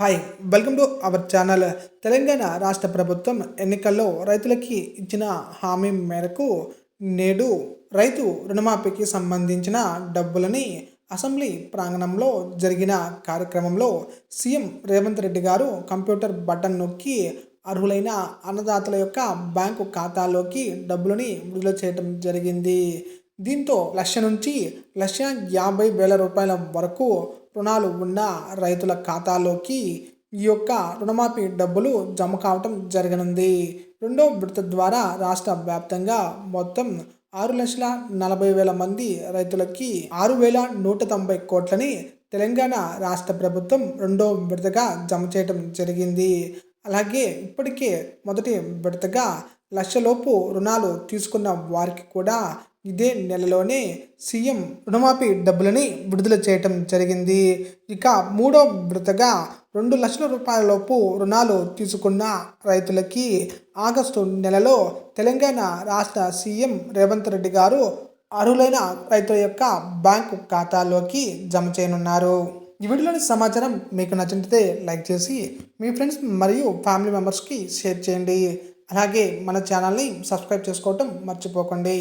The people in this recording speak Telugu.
Hi welcome to our channel Telangana రాష్ట్ర ప్రభుత్వం ఎన్నికల్లో రైతులకి ఇచ్చిన హామీ మేరకు నేడు రైతు రుణమాఫీకి సంబంధించిన డబ్బులని అసెంబ్లీ ప్రాంగణంలో జరిగిన కార్యక్రమంలో సీఎం రేవంత్ రెడ్డి గారు కంప్యూటర్ బటన్ నొక్కి అర్హులైన అన్నదాతల యొక్క బ్యాంకు ఖాతాలోకి డబ్బులని విడుదల చేయడం జరిగింది. దీంతో లక్ష నుంచి లక్ష యాభై వేల రూపాయల వరకు రుణాలు ఉన్న రైతుల ఖాతాలోకి ఈ యొక్క రుణమాఫీ డబ్బులు జమ కావటం జరగనుంది. రెండో విడత ద్వారా రాష్ట్ర వ్యాప్తంగా మొత్తం ఆరు లక్షల నలభై వేల మంది రైతులకి ఆరు వేల నూట తొంభై కోట్లని తెలంగాణ రాష్ట్ర ప్రభుత్వం రెండో విడతగా జమ చేయటం జరిగింది. అలాగే ఇప్పటికే మొదటి విడతగా లక్షలోపు రుణాలు తీసుకున్న వారికి కూడా ఇదే నెలలోనే సీఎం రుణమాఫీ డబ్బులని విడుదల చేయటం జరిగింది. ఇక మూడో విడతగా రెండు లక్షల రూపాయలలోపు రుణాలు తీసుకున్న రైతులకి ఆగస్టు నెలలో తెలంగాణ రాష్ట్ర సీఎం రేవంత్ రెడ్డి గారు అర్హులైన రైతుల యొక్క బ్యాంకు ఖాతాలోకి జమ చేయనున్నారు. ఈ వీడియోలోని సమాచారం మీకు నచ్చినట్లయితే లైక్ చేసి మీ ఫ్రెండ్స్ మరియు ఫ్యామిలీ మెంబర్స్కి షేర్ చేయండి. అలాగే మన ఛానల్ని సబ్స్క్రైబ్ చేసుకోవటం మర్చిపోకండి.